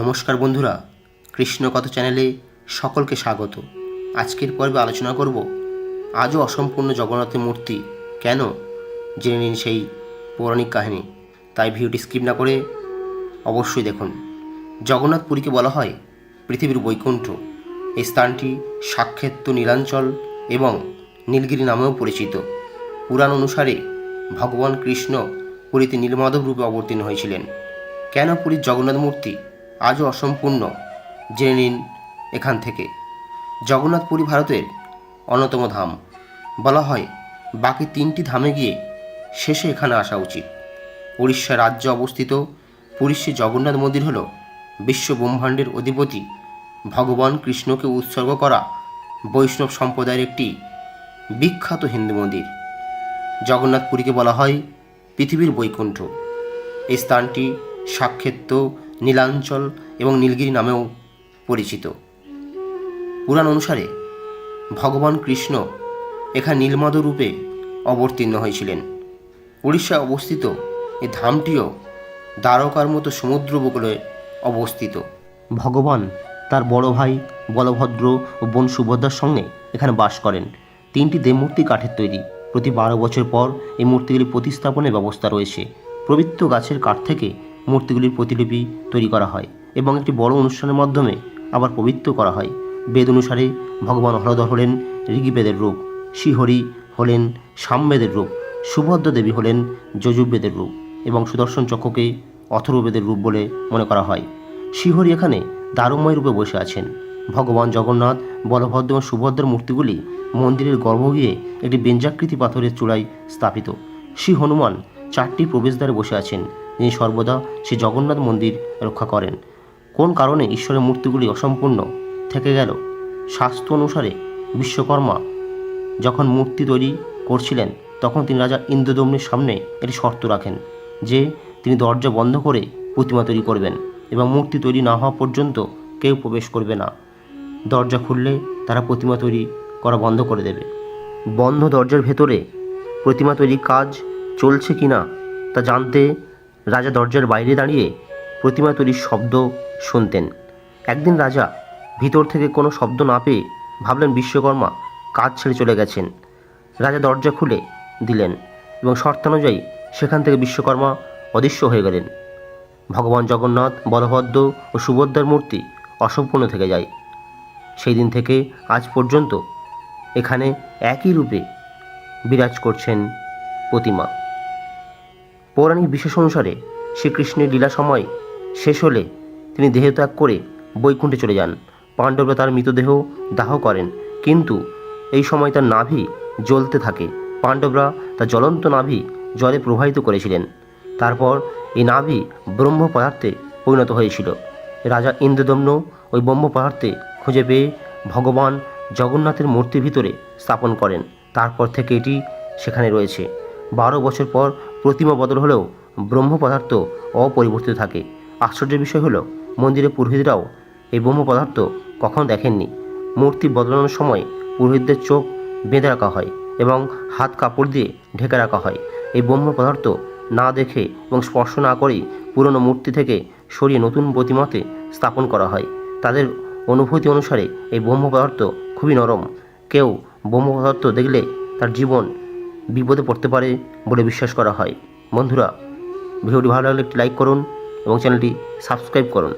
নমস্কার বন্ধুরা কৃষ্ণ কথা চ্যানেলে সকলকে স্বাগত। আজকের পর্বে আলোচনা করব, আজও অসম্পূর্ণ জগন্নাথের মূর্তি কেন জেনে নিন সেই পৌরাণিক কাহিনী। তাই ভিডিওটি স্কিপ না করে অবশ্যই দেখুন। জগন্নাথ পুরীকে বলা হয় পৃথিবীর বৈকুণ্ঠ। এই স্থানটি সাক্ষেত্য নীলাঞ্চল এবং নীলগিরি নামেও পরিচিত। পুরাণ অনুসারে ভগবান কৃষ্ণ পুরীতে নীলমাধব রূপে অবতীর্ণ হয়েছিলেন। কেন পুরীর জগন্নাথ মূর্তি আজও অসম্পূর্ণ। জেনে নিন এখান থেকে। জগন্নাথ পুরী ভারতের অন্যতম ধাম। বলা হয়, বাকি তিনটি ধামে গিয়ে শেষে এখানে আসা উচিত। উড়িষ্যা রাজ্যে অবস্থিত পুরীর জগন্নাথ মন্দির হল বিশ্ব ব্রহ্মাণ্ডের অধিপতি ভগবান কৃষ্ণকে উৎসর্গ করা বৈষ্ণব সম্প্রদায়ের একটি বিখ্যাত হিন্দু মন্দির। জগন্নাথ পুরীকে বলা হয় পৃথিবীর বৈকুণ্ঠ। এই স্থানটি সাক্ষেত্য নীলাঞ্চল এবং নীলগিরি নামেও পরিচিত। পুরাণ অনুসারে ভগবান কৃষ্ণ এখানে নীলমাধব রূপে অবতীর্ণ হয়েছিলেন। উড়িষ্যায় অবস্থিত এই ধামটিও দ্বারকার মতো সমুদ্র উপকূলে অবস্থিত। ভগবান তার বড় ভাই বলভদ্র ও বোন সুভদ্রার সঙ্গে এখানে বাস করেন। তিনটি দেবমূর্তি কাঠের তৈরি। প্রতি বারো বছর পর এই মূর্তিগুলি প্রতিস্থাপনের ব্যবস্থা রয়েছে। পবিত্র গাছের কাঠ থেকে মূর্তিগুলির প্রতিলিপি তৈরি করা হয় এবং একটি বড় অনুষ্ঠানের মাধ্যমে আবার পবিত্র করা হয়। বেদ অনুসারে ভগবান হরধর হলেন ঋগিবেদের রূপ, শ্রীহরি হলেন সামবেদের রূপ সুভদ্র দেবী হলেন যজুর্বেদের রূপ এবং সুদর্শন চক্রকে অথর্ববেদের রূপ বলে মনে করা হয়। শ্রীহরি এখানে দারুময় রূপে বসে আছেন। ভগবান জগন্নাথ, বলভদ্র এবং সুভদ্রার মূর্তিগুলি মন্দিরের গর্ভগৃহে একটি বেঞ্জাকৃতি পাথরের চূড়ায় স্থাপিত। শ্রী হনুমান চারটি প্রবেশদ্বারে বসে আছেন। যিনি সর্বদা শ্রী জগন্নাথ মন্দির রক্ষা করেন। কোন কারণে ঈশ্বরের মূর্তিগুলি অসম্পূর্ণ থেকে গেল? শাস্ত্র অনুসারে বিশ্বকর্মা যখন মূর্তি তৈরি করছিলেন, তখন তিনি রাজা ইন্দ্রদম্নের সামনে একটি শর্ত রাখেন, যে তিনি দরজা বন্ধ করে প্রতিমা তৈরি করবেন এবং মূর্তি তৈরি না হওয়া পর্যন্ত কেউ প্রবেশ করবে না। দরজা খুললে তারা প্রতিমা তৈরি করা বন্ধ করে দেবে। বন্ধ দরজার ভেতরে প্রতিমা তৈরির কাজ চলছে কি না তা জানতে রাজা দরজার বাইরে দাঁড়িয়ে প্রতিমা তৈরির শব্দ শুনতেন। একদিন রাজা ভিতর থেকে কোনো শব্দ না পেয়ে ভাবলেন বিশ্বকর্মা কাজ ছেড়ে চলে গেছেন। রাজা দরজা খুলে দিলেন এবং শর্তানুযায়ী সেখান থেকে বিশ্বকর্মা অদৃশ্য হয়ে গেলেন। ভগবান জগন্নাথ, বলভদ্র ও সুভদ্রার মূর্তি অসম্পূর্ণ থেকে যায়। সেই দিন থেকে আজ পর্যন্ত এখানে একই রূপে বিরাজ করছেন প্রতিমা। পৌরাণিক বিশেষ অনুসারে শ্রীকৃষ্ণের লীলা সময় শেষ হলে তিনি দেহত্যাগ করে বৈকুণ্ঠে চলে যান। পাণ্ডবরা তার মৃতদেহ দাহ করেন, কিন্তু এই সময় তার নাভি জ্বলতে থাকে। পাণ্ডবরা তার জ্বলন্ত নাভি জলে প্রবাহিত করেছিলেন। তারপর এই নাভি ব্রহ্ম পদার্থে পরিণত হয়েছিল। রাজা ইন্দ্রদম্ন ওই ব্রহ্ম পদার্থে খুঁজে পেয়ে ভগবান জগন্নাথের মূর্তির ভিতরে স্থাপন করেন। তারপর থেকে এটি সেখানে রয়েছে। বারো বছর পর প্রতিমা বদল হলেও ব্রহ্ম পদার্থ অপরিবর্তিত থাকে। আশ্চর্যের বিষয় হলো মন্দিরের পুরোহিতরাও এই ব্রহ্ম পদার্থ কখনো দেখেননি। মূর্তি বদলানোর সময় পুরোহিতদের চোখ বেঁধে রাখা হয় এবং হাত কাপড় দিয়ে ঢেকে রাখা হয়। এই ব্রহ্ম পদার্থ না দেখে এবং স্পর্শ না করেই পুরনো মূর্তি থেকে সরিয়ে নতুন প্রতিমাতে স্থাপন করা হয়। তাদের অনুভূতি অনুসারে এই ব্রহ্ম পদার্থ খুবই নরম। কেউ ব্রহ্ম পদার্থ দেখলে তার জীবন বিপদে পড়তে পারে বলে বিশ্বাস করা হয়। বন্ধুরা, ভিডিওটি ভালো লাগলে একটি লাইক করুন এবং চ্যানেলটি সাবস্ক্রাইব করুন।